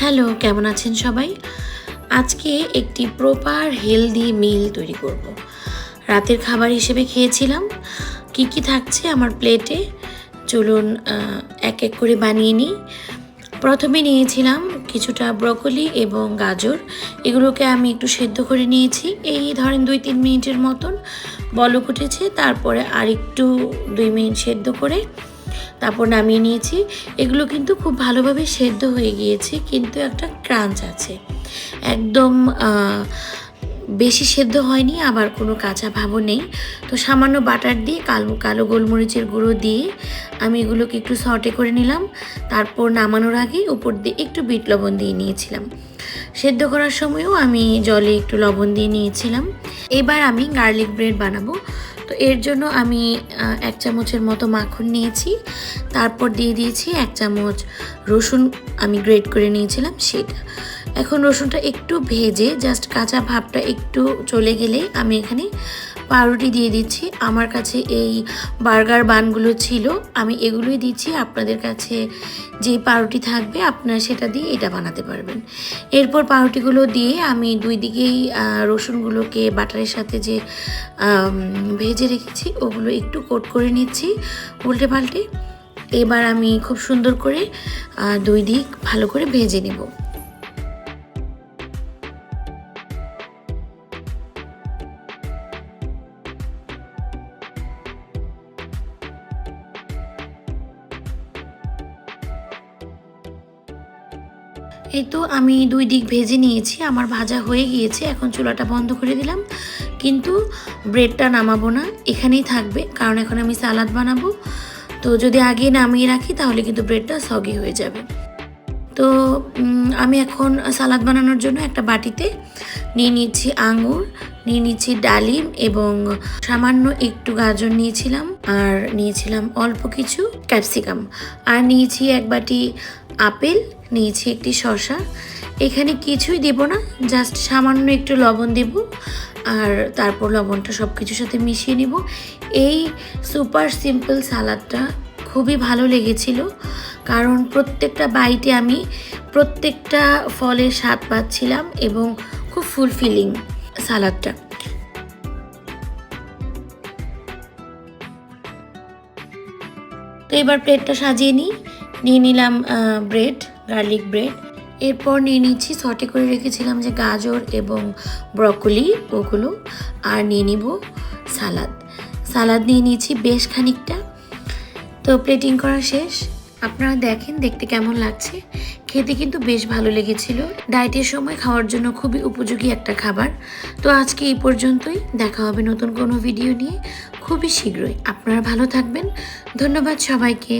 Hello, কেমন আছেন সবাই? আজকে একটি প্রপার হেলদি মিল তৈরি করব। রাতের খাবার হিসেবে খেয়েছিলাম। কি কি থাকছে আমার প্লেটে? চলুন এক এক করে বানিয়ে নিই। প্রথমে নিয়েছিলাম কিছুটা ব্রকলি এবং গাজর। এগুলোকে আমি একটু সেদ্ধ করে নিয়েছি। এই ধরেন দুই তিন মিনিটের মতন। বলক উঠেছে, তারপরে আর একটু দুই মিনিট সেদ্ধ করে তারপর নামিয়ে নিয়েছি। এগুলো কিন্তু খুব ভালোভাবে সেদ্ধ হয়ে গিয়েছে, কিন্তু একটা ক্রাঞ্চ আছে। একদম বেশি সেদ্ধ হয়নি, আবার কোনো কাঁচা ভাবও নেই। তো সামান্য বাটার দিয়ে কালো কালো গোলমরিচের গুঁড়ো দিয়ে আমি এগুলোকে একটু সটে করে নিলাম। তারপর নামানোর আগে উপর দিয়ে একটু বিট লবণ দিয়ে নিয়েছিলাম। সেদ্ধ করার সময়ও আমি জলে একটু লবণ দিয়ে নিয়েছিলাম। এবার আমি গার্লিক ব্রেড বানাবো। তো এর জন্য আমি এক চামচের মতো মাখন নিয়েছি। তারপর দিয়ে দিয়েছি এক চামচ রসুন আমি গ্রেট করে নিয়েছিলাম সেটা। এখন রসুনটা একটু ভেজে জাস্ট কাঁচা ভাবটা একটু চলে গেলে আমি এখানে পাউরুটি দিয়ে দিচ্ছি। আমার কাছে এই বার্গার বানগুলো ছিল। আমি এগুলোই দিচ্ছি। আপনাদের কাছে যে পাউরুটি থাকবে, আপনারা সেটা দিয়ে এটা বানাতে পারবেন। এরপর পাউরুটিগুলো দিয়ে আমি দুই দিকেই রসুনগুলোকে বাটারের সাথে যে ভেজে রেখেছি, ওগুলো একটু কোট করে নিচ্ছি উল্টে পাল্টে। এবার আমি খুব সুন্দর করে দুই দিক ভালো করে ভেজে নেব। এই তো আমি দুই দিক ভেজে নিয়েছি, আমার ভাজা হয়ে গিয়েছে, এখন চুলাটা বন্ধ করে দিলাম। কিন্তু ব্রেডটা নামাবো না, এখানেই থাকবে, কারণ এখন আমি সালাদ বানাবো। তো যদি আগে নামিয়ে রাখি, তাহলে কিন্তু ব্রেডটা সগি হয়ে যাবে। তো আমি এখন সালাদ বানানোর জন্য একটা বাটিতে নিয়ে নিচ্ছি আঙুর, নিয়ে নিচ্ছি ডালিম এবং সামান্য একটু গাজর নিয়েছিলাম, আর নিয়েছিলাম অল্প কিছু ক্যাপসিকাম। আর নিয়েছি এক বাটি আপেল, নিয়েছি একটি শসা। এখানে কিছুই দেব না, জাস্ট সামান্য একটু লবণ দেব আর তারপর লবণটা সব কিছুর সাথে মিশিয়ে নেব। এই সুপার সিম্পল সালাদটা খুবই ভালো লেগেছিল, কারণ প্রত্যেকটা বাইটে আমি প্রত্যেকটা ফলের স্বাদ পাচ্ছিলাম এবং খুব ফুলফিলিং সালাদটা। তো এবার প্লেটটা সাজিয়ে নিই। নিয়ে নিলাম ব্রেড গার্লিক ব্রেড এরপর নিয়ে নিচ্ছি সটে করে রেখেছিলাম যে গাজর এবং ব্রকলি ওগুলো। আর নিয়ে নিব সালাদ সালাদ নিয়ে নিয়েছি বেশ খানিকটা। তো প্লেটিং করা শেষ। আপনারা দেখেন, দেখতে কেমন লাগছে। খেতে কিন্তু বেশ ভালো লেগেছিল। ডায়েটের সময় খাওয়ার জন্য খুবই উপযোগী একটা খাবার। তো আজকে এই পর্যন্তই। দেখা হবে নতুন কোনো ভিডিও নিয়ে খুবই শীঘ্রই। আপনারা ভালো থাকবেন। ধন্যবাদ সবাইকে।